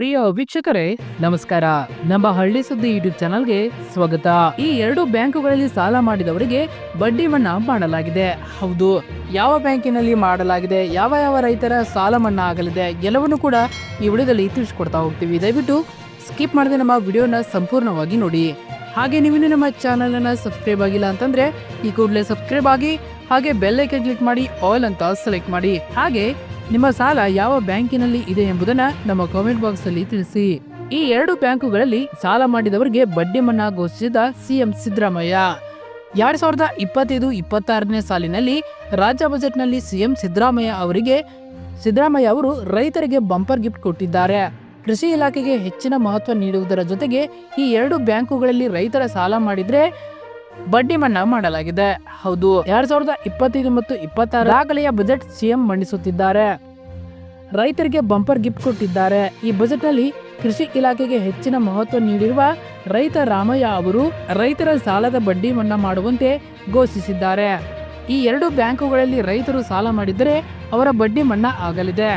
ಪ್ರಿಯ ವೀಕ್ಷಕರೇ, ನಮಸ್ಕಾರ. ನಮ್ಮ ಹಳ್ಳಿ ಸುದ್ದಿ ಯೂಟ್ಯೂಬ್ ಚಾನಲ್ಗೆ ಸ್ವಾಗತ. ಈ ಎರಡು ಬ್ಯಾಂಕುಗಳಲ್ಲಿ ಸಾಲ ಮಾಡಿದವರಿಗೆ ಬಡ್ಡಿ ಮನ್ನಾ ಮಾಡಲಾಗಿದೆ. ಹೌದು. ಯಾವ ಬ್ಯಾಂಕಿನಲ್ಲಿ ಮಾಡಲಾಗಿದೆ, ಯಾವ ಯಾವ ರೈತರ ಸಾಲ ಮನ್ನಾ ಆಗಲಿದೆ ಎಲ್ಲವನ್ನು ಕೂಡ ಈ ವಿಡಿಯೋದಲ್ಲಿ ತಿಳಿಸ್ಕೊಡ್ತಾ ಹೋಗ್ತೀವಿ. ದಯವಿಟ್ಟು ಸ್ಕಿಪ್ ಮಾಡದೆ ನಮ್ಮ ವಿಡಿಯೋನ ಸಂಪೂರ್ಣವಾಗಿ ನೋಡಿ. ಹಾಗೆ ನೀವಿನ್ನು ನಮ್ಮ ಚಾನಲ್ ಅನ್ನ ಸಬ್ಸ್ಕ್ರೈಬ್ ಆಗಿಲ್ಲ ಅಂತಂದ್ರೆ ಈ ಕೂಡಲೇ ಸಬ್ಸ್ಕ್ರೈಬ್ ಆಗಿ ಹಾಗೆ ಬೆಲ್ ಐಕನ್ ಕ್ಲಿಕ್ ಮಾಡಿ, ಆಲ್ ಅಂತ ಸೆಲೆಕ್ಟ್ ಮಾಡಿ. ಹಾಗೆ ನಿಮ್ಮ ಸಾಲ ಯಾವ ಬ್ಯಾಂಕಿನಲ್ಲಿ ಇದೆ ಎಂಬುದನ್ನ ನಮ್ಮ ಕಾಮೆಂಟ್ ಬಾಕ್ಸ್ ಅಲ್ಲಿ ತಿಳಿಸಿ. ಈ ಎರಡು ಬ್ಯಾಂಕುಗಳಲ್ಲಿ ಸಾಲ ಮಾಡಿದವರಿಗೆ ಬಡ್ಡಿ ಮನ್ನಾ ಘೋಷಿಸಿದ ಸಿಎಂ ಸಿದ್ದರಾಮಯ್ಯ. ಎರಡ್ ಸಾವಿರದ ಇಪ್ಪತ್ತೈದು, ಇಪ್ಪತ್ತಾರನೇ ಸಾಲಿನಲ್ಲಿ ರಾಜ್ಯ ಬಜೆಟ್ನಲ್ಲಿ ಸಿಎಂ ಸಿದ್ದರಾಮಯ್ಯ ಅವರಿಗೆ ಸಿದ್ದರಾಮಯ್ಯ ಅವರು ರೈತರಿಗೆ ಬಂಪರ್ ಗಿಫ್ಟ್ ಕೊಟ್ಟಿದ್ದಾರೆ. ಕೃಷಿ ಇಲಾಖೆಗೆ ಹೆಚ್ಚಿನ ಮಹತ್ವ ನೀಡುವುದರ ಜೊತೆಗೆ ಈ ಎರಡು ಬ್ಯಾಂಕುಗಳಲ್ಲಿ ರೈತರ ಸಾಲ ಮಾಡಿದ್ರೆ ಬಡ್ಡಿ ಮನ್ನಾ ಮಾಡಲಾಗಿದೆ. ಹೌದು, ಎರಡ್ ಸಾವಿರದ ಇಪ್ಪತ್ತೈದು ಮತ್ತು ಇಪ್ಪತ್ತಾರು ದಾಖಲೆಯ ಬಜೆಟ್ ಸಿಎಂ ಮಂಡಿಸುತ್ತಿದ್ದಾರೆ. ರೈತರಿಗೆ ಬಂಪರ್ ಗಿಫ್ಟ್ ಕೊಟ್ಟಿದ್ದಾರೆ. ಈ ಬಜೆಟ್ನಲ್ಲಿ ಕೃಷಿ ಇಲಾಖೆಗೆ ಹೆಚ್ಚಿನ ಮಹತ್ವ ನೀಡಿರುವ ರೈತ ರಾಮಯ್ಯ ಅವರು ರೈತರ ಸಾಲದ ಬಡ್ಡಿ ಮನ್ನಾ ಮಾಡುವಂತೆ ಘೋಷಿಸಿದ್ದಾರೆ. ಈ ಎರಡು ಬ್ಯಾಂಕುಗಳಲ್ಲಿ ರೈತರು ಸಾಲ ಮಾಡಿದರೆ ಅವರ ಬಡ್ಡಿ ಮನ್ನಾ ಆಗಲಿದೆ.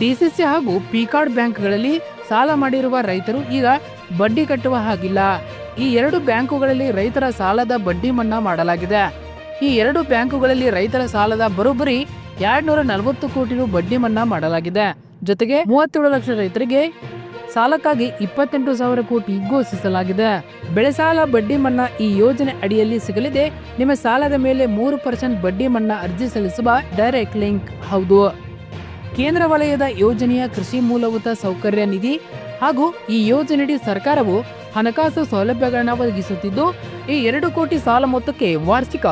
ಡಿಸಿಸಿ ಹಾಗೂ ಪಿಕಾರ್ಡ್ ಬ್ಯಾಂಕ್ಗಳಲ್ಲಿ ಸಾಲ ಮಾಡಿರುವ ರೈತರು ಈಗ ಬಡ್ಡಿ ಕಟ್ಟುವ ಹಾಗಿಲ್ಲ. ಈ ಎರಡು ಬ್ಯಾಂಕುಗಳಲ್ಲಿ ರೈತರ ಸಾಲದ ಬಡ್ಡಿ ಮನ್ನಾ ಮಾಡಲಾಗಿದೆ. ಈ ಎರಡು ಬ್ಯಾಂಕುಗಳಲ್ಲಿ ರೈತರ ಸಾಲದ ಬರೋಬ್ಬರಿ ಎರಡ್ನೂರ ನಲವತ್ತು ಕೋಟಿ ರು ಬಡ್ಡಿ ಮನ್ನಾ ಮಾಡಲಾಗಿದೆ. ಜೊತೆಗೆ ಮೂವತ್ತೇಳು ಲಕ್ಷ ರೈತರಿಗೆ ಸಾಲಕ್ಕಾಗಿ ಇಪ್ಪತ್ತೆಂಟು ಸಾವಿರ ಕೋಟಿ ಘೋಷಿಸಲಾಗಿದೆ. ಬೆಳೆ ಸಾಲ ಬಡ್ಡಿ ಮನ್ನಾ ಈ ಯೋಜನೆ ಅಡಿಯಲ್ಲಿ ಸಿಗಲಿದೆ. ನಿಮ್ಮ ಸಾಲದ ಮೇಲೆ ಮೂರು ಪರ್ಸೆಂಟ್ ಬಡ್ಡಿ ಮನ್ನಾ ಅರ್ಜಿ ಸಲ್ಲಿಸುವ ಡೈರೆಕ್ಟ್ ಲಿಂಕ್ ಹೌದು. ಕೇಂದ್ರ ವಲಯದ ಯೋಜನೆಯ ಕೃಷಿ ಮೂಲಭೂತ ಸೌಕರ್ಯ ನಿಧಿ ಹಾಗೂ ಈ ಯೋಜನೆಯಡಿ ಸರ್ಕಾರವು ಹಣಕಾಸು ಸೌಲಭ್ಯಗಳನ್ನು ಒದಗಿಸುತ್ತಿದ್ದು, ಈ ಎರಡು ಕೋಟಿ ಸಾಲ ಮೊತ್ತಕ್ಕೆ ವಾರ್ಷಿಕ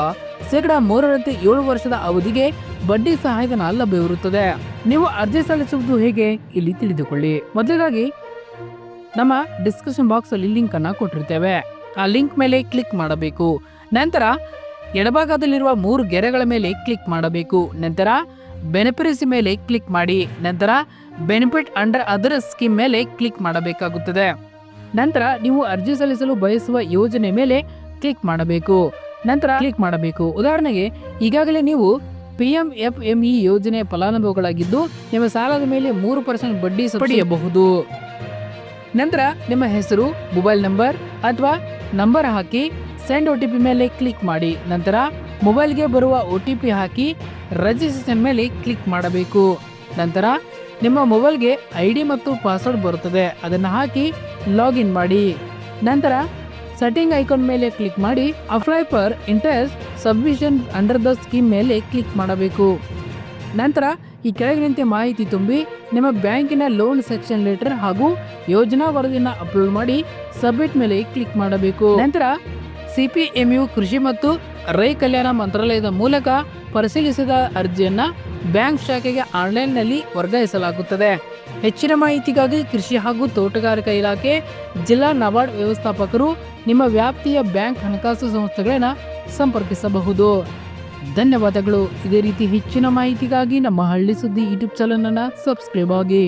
ಶೇಕಡ ಮೂರರಂತೆ ಏಳು ವರ್ಷದ ಅವಧಿಗೆ ಬಡ್ಡಿ ಸಹಾಯಧನ ಲಭ್ಯವಿರುತ್ತದೆ ನೀವು ಅರ್ಜಿ ಸಲ್ಲಿಸುವುದು ಹೇಗೆ? ಇಲ್ಲಿ ತಿಳಿದುಕೊಳ್ಳಿ. ಮೊದಲಾಗಿ ನಮ್ಮ ಡಿಸ್ಕ್ರಿಪ್ಷನ್ ಬಾಕ್ಸ್ ಅಲ್ಲಿ ಲಿಂಕ್ ಅನ್ನ ಕೊಟ್ಟಿರ್ತೇವೆ. ಆ ಲಿಂಕ್ ಮೇಲೆ ಕ್ಲಿಕ್ ಮಾಡಬೇಕು. ನಂತರ ಎಡಭಾಗದಲ್ಲಿರುವ ಮೂರು ಗೆರೆಗಳ ಮೇಲೆ ಕ್ಲಿಕ್ ಮಾಡಬೇಕು. ನಂತರ ಬೆನಿಫಿಟ್ಸ್ ಮೇಲೆ ಕ್ಲಿಕ್ ಮಾಡಿ. ನಂತರ ಬೆನಿಫಿಟ್ ಅಂಡರ್ ಅದರ್ ಸ್ಕೀಮ್ ಮೇಲೆ ಕ್ಲಿಕ್ ಮಾಡಬೇಕಾಗುತ್ತದೆ. ನಂತರ ನೀವು ಅರ್ಜಿ ಸಲ್ಲಿಸಲು ಬಯಸುವ ಯೋಜನೆ ಮೇಲೆ ಕ್ಲಿಕ್ ಮಾಡಬೇಕು. ನಂತರ ಕ್ಲಿಕ್ ಮಾಡಬೇಕು. ಉದಾಹರಣೆಗೆ, ಈಗಾಗಲೇ ನೀವು P M F M E ಯೋಜನೆ ಫಲಾನುಭವಿಗಳಾಗಿದ್ದು, ನಿಮ್ಮ ಸಾಲದ ಮೇಲೆ ಮೂರು ಪರ್ಸೆಂಟ್ ಬಡ್ಡಿ ಪಡೆಯಬಹುದು. ನಂತರ ನಿಮ್ಮ ಹೆಸರು, ಮೊಬೈಲ್ ನಂಬರ್ ಅಥವಾ ನಂಬರ್ ಹಾಕಿ ಸೆಂಡ್ ಒ ಟಿ ಪಿ ಮೇಲೆ ಕ್ಲಿಕ್ ಮಾಡಿ. ನಂತರ ಮೊಬೈಲ್ಗೆ ಬರುವ ಒ ಟಿ ಪಿ ಹಾಕಿ ರಜಿಸ್ಟ್ರೇಷನ್ ಮೇಲೆ ಕ್ಲಿಕ್ ಮಾಡಬೇಕು. ನಂತರ ನಿಮ್ಮ ಮೊಬೈಲ್ಗೆ ಐ ಡಿ ಮತ್ತು ಪಾಸ್ವರ್ಡ್ ಬರುತ್ತದೆ. ಅದನ್ನು ಹಾಕಿ ಲಾಗಿನ್ ಮಾಡಿ. ನಂತರ ಸೆಟ್ಟಿಂಗ್ ಐಕಾನ್ ಮೇಲೆ ಕ್ಲಿಕ್ ಮಾಡಿ apply for interest submission under the scheme ಮೇಲೆ ಕ್ಲಿಕ್ ಮಾಡಬೇಕು. ನಂತರ ಈ ಕೆಳಗಿನಂತೆ ಮಾಹಿತಿ ತುಂಬಿ ನಿಮ್ಮ ಬ್ಯಾಂಕಿನ ಲೋನ್ ಸೆಕ್ಷನ್ ಲೆಟರ್ ಹಾಗೂ ಯೋಜನಾ ವರದಿಯನ್ನು ಅಪ್ಲೋಡ್ ಮಾಡಿ ಸಬ್ಮಿಟ್ ಮೇಲೆ ಕ್ಲಿಕ್ ಮಾಡಬೇಕು. ನಂತರ ಸಿಪಿಎಂಯು ಕೃಷಿ ಮತ್ತು ರೈ ಕಲ್ಯಾಣ ಮಂತ್ರಾಲಯದ ಮೂಲಕ ಪರಿಶೀಲಿಸಿದ ಅರ್ಜಿಯನ್ನು ಬ್ಯಾಂಕ್ ಶಾಖೆಗೆ ಆನ್ಲೈನ್ನಲ್ಲಿ ವರ್ಗಾಯಿಸಲಾಗುತ್ತದೆ. ಹೆಚ್ಚಿನ ಮಾಹಿತಿಗಾಗಿ ಕೃಷಿ ಹಾಗೂ ತೋಟಗಾರಿಕಾ ಇಲಾಖೆ ಜಿಲ್ಲಾ ನಬಾರ್ಡ್ ವ್ಯವಸ್ಥಾಪಕರು ನಿಮ್ಮ ವ್ಯಾಪ್ತಿಯ ಬ್ಯಾಂಕ್ ಹಣಕಾಸು ಸಂಸ್ಥೆಗಳನ್ನು ಸಂಪರ್ಕಿಸಬಹುದು. ಧನ್ಯವಾದಗಳು. ಇದೇ ರೀತಿ ಹೆಚ್ಚಿನ ಮಾಹಿತಿಗಾಗಿ ನಮ್ಮ ಹಳ್ಳಿ ಸುದ್ದಿ ಯೂಟ್ಯೂಬ್ ಚಾನಲ್ ಅನ್ನು ಸಬ್ಸ್ಕ್ರೈಬ್ ಆಗಿ.